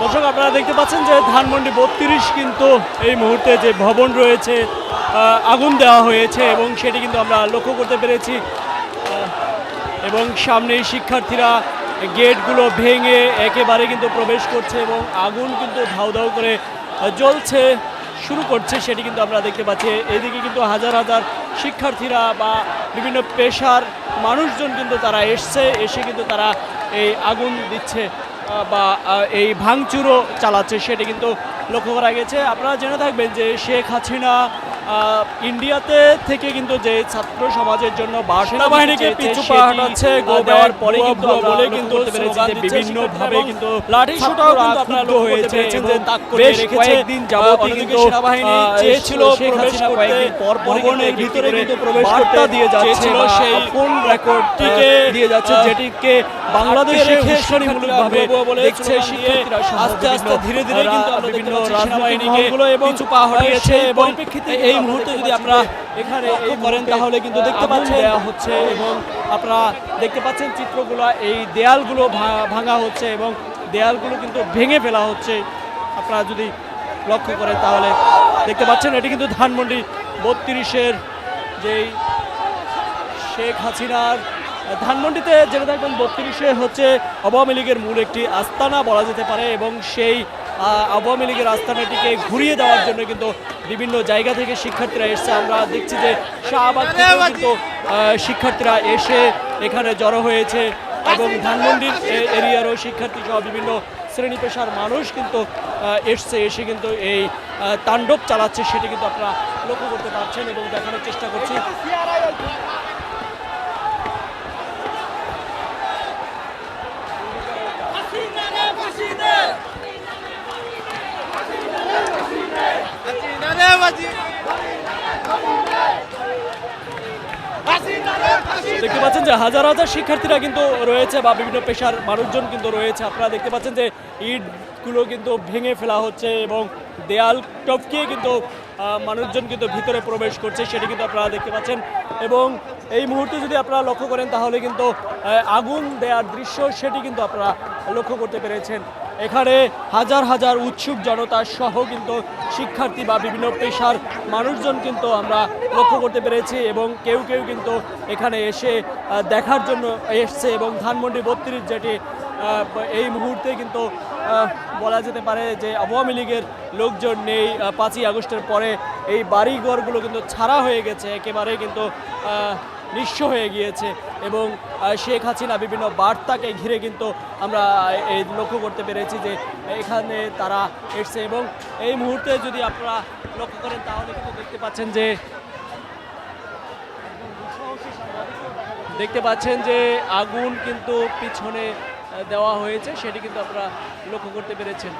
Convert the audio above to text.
দর্শক, আপনারা দেখতে পাচ্ছেন যে ধানমন্ডি বত্রিশ কিন্তু এই মুহূর্তে যে ভবন রয়েছে আগুন দেওয়া হয়েছে এবং সেটি কিন্তু আমরা লক্ষ্য করতে পেরেছি। এবং সামনেই শিক্ষার্থীরা গেটগুলো ভেঙে একেবারে কিন্তু প্রবেশ করছে এবং আগুন কিন্তু ধাউ ধাউ করে জ্বলছে, শুরু করছে, সেটি কিন্তু আমরা দেখতে পাচ্ছি। এদিকে কিন্তু হাজার হাজার শিক্ষার্থীরা বা বিভিন্ন পেশার মানুষজন কিন্তু তারা এসছে, এসে কিন্তু তারা এই আগুন দিচ্ছে। বা এই ভাঙচুরও চালাচ্ছে, সেটি কিন্তু লক্ষ্য করা গেছে। আপনারা জেনে থাকবেন যে শেখ হাসিনা ইন্ডিয়াতে থেকে কিন্তু যে ছাত্র সমাজের জন্য সেনাবাহিনীকে পিছু চেয়েছে, পা হটাচ্ছে, দেওয়ার পরে কিন্তু বলে কিন্তু বিভিন্ন ভাবে কিন্তু লাঠি ছাত্ররা কিন্তু আপনারা হয়েছে যে তাক বেশ রেখেছে। যাবত কিন্তু সেনাবাহিনী চেয়েছিল প্রবেশ করতে, পর ভবনের ভিতরে কিন্তু প্রবেশ করতে দিয়ে সেই ফোন রেকর্ডটিকে দিয়ে যাচ্ছে যেটিকে বাংলাদেশে বলে দেখছে শিক্ষার্থীরা আস্তে আস্তে ধীরে ধীরে কিন্তু বিভিন্ন রাজনৈতিক এবং পিছু পা হটিয়েছে এবং পরিপ্রেক্ষিতে এই মুহূর্তে যদি আপনারা এখানে এই করেন তাহলে কিন্তু দেখতে পাচ্ছেন দেওয়া হচ্ছে এবং আপনারা দেখতে পাচ্ছেন চিত্রগুলো এই দেয়ালগুলো ভাঙা হচ্ছে এবং দেয়ালগুলো কিন্তু ভেঙে ফেলা হচ্ছে। আপনারা যদি লক্ষ্য করেন তাহলে দেখতে পাচ্ছেন এটি কিন্তু ধানমন্ডি বত্রিশের যেই শেখ হাসিনার ধানমন্ডিতে জেনে থাকবেন বত্রিশে হচ্ছে আওয়ামী লীগের মূল একটি আস্তানা বলা যেতে পারে এবং সেই আওয়ামী লীগের আস্তানাটিকে ঘুরিয়ে দেওয়ার জন্য কিন্তু বিভিন্ন জায়গা থেকে শিক্ষার্থীরা এসছে। আমরা দেখছি যে শাহবাগ থেকেও কিন্তু শিক্ষার্থীরা এসে এখানে জড়ো হয়েছে এবং ধানমন্ডির এরিয়ারও শিক্ষার্থী সহ বিভিন্ন শ্রেণি পেশার মানুষ কিন্তু এসছে, এসে কিন্তু এই তাণ্ডব চালাচ্ছে, সেটি কিন্তু আপনারা লক্ষ্য করতে পারছেন এবং দেখানোর চেষ্টা করছি। দেখতে পাচ্ছেন যে হাজার হাজার শিক্ষার্থীরা কিন্তু রয়েছে বা বিভিন্ন পেশার মানুষজন কিন্তু রয়েছে। আপনারা দেখতে পাচ্ছেন যে ইটগুলো কিন্তু ভেঙে ফেলা হচ্ছে এবং দেয়াল টপকিয়ে কিন্তু মানুষজন কিন্তু ভিতরে প্রবেশ করছে, সেটি কিন্তু আপনারা দেখতে পাচ্ছেন। এবং এই মুহূর্তে যদি আপনারা লক্ষ্য করেন, তাহলে কিন্তু আগুন দেওয়ার দৃশ্য, সেটি কিন্তু আপনারা লক্ষ্য করতে পেরেছেন। এখানে হাজার হাজার উৎসুক জনতা সহ কিন্তু শিক্ষার্থী বা বিভিন্ন পেশার মানুষজন কিন্তু আমরা লক্ষ্য করতে পেরেছি এবং কেউ কেউ কিন্তু এখানে এসে দেখার জন্য এসছে এবং ধানমন্ডি বত্রিশ যেটি এই মুহূর্তে কিন্তু বলা যেতে পারে যে আওয়ামী লীগের লোকজন নেই পাঁচই আগস্টের পরে এই বাড়িঘরগুলো কিন্তু ছাড়া হয়ে গেছে। একেবারে কিন্তু নিঃস্ব হয়ে গিয়েছে এবং শেখ হাসিনা বিভিন্ন বার্তাকে ঘিরে কিন্তু আমরা এই লক্ষ্য করতে পেরেছি যে এখানে তারা এসছে এবং এই মুহূর্তে যদি আপনারা লক্ষ্য করেন তাহলে কিন্তু দেখতে পাচ্ছেন যে দেখতে পাচ্ছেন যে আগুন কিন্তু পিছনে দেওয়া হয়েছে, সেটি কিন্তু আপনারা লক্ষ্য করতে পেরেছেন।